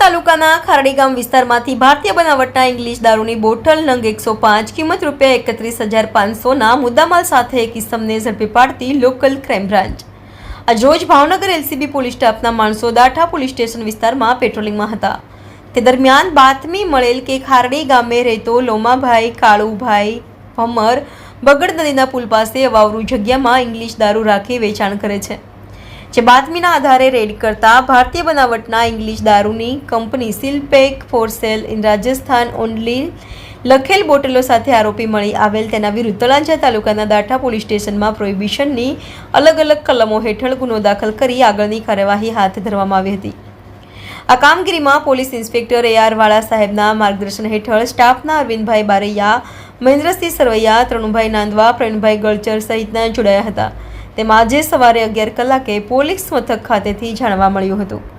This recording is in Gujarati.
તાલુકાના ખારડી ગામ વિસ્તારમાંથી ભારતીય બનાવટના ઇંગ્લિશ દારૂની બોટલ નંગ એકસો પાંચ કિંમત રૂપિયા એકત્રીસ હજાર પાંચસોના મુદ્દામાલ સાથે એક ઇસમને ઝડપી પાડતી લોકલ ક્રાઇમ બ્રાન્ચ. આજરોજ ભાવનગર એલસીબી પોલીસ સ્ટાફના માણસો દાઠા પોલીસ સ્ટેશન વિસ્તારમાં પેટ્રોલિંગમાં હતા. તે દરમિયાન બાતમી મળેલ કે ખારડી ગામે રહેતો લોમાભાઈ, કાળુભાઈ, ભમર બગડ નદીના પુલ પાસે અવાવરૂ જગ્યામાં ઇંગ્લિશ દારૂ રાખી વેચાણ કરે છે. જે બાતમીના આધારે રેડ કરતા ભારતીય બનાવટના ઇંગ્લિશ દારૂની company seal pack for sale in Rajasthan only લખેલ બોટલો સાથે આરોપી મળી આવેલ તેના વિરુદ્ધ તળાજા તાલુકાના દાઠા પોલીસ સ્ટેશનમાં પ્રોહિબિશનની અલગ અલગ કલમો હેઠળ ગુનો દાખલ કરી આગળની કાર્યવાહી હાથ ધરવામાં આવી હતી. આ કામગીરીમાં પોલીસ ઇન્સ્પેક્ટર એ આર વાળા સાહેબના માર્ગદર્શન હેઠળ સ્ટાફના અરવિંદભાઈ બારૈયા, મહેન્દ્રસિંહ સરવૈયા, ત્રણુભાઈ નાંદવા, પ્રવીણભાઈ ગળચર સહિતના જોડાયા હતા. તેમાં આજે સવારે અગિયાર કલાકે પોલીસ મથક ખાતેથી જાણવા મળ્યું હતું.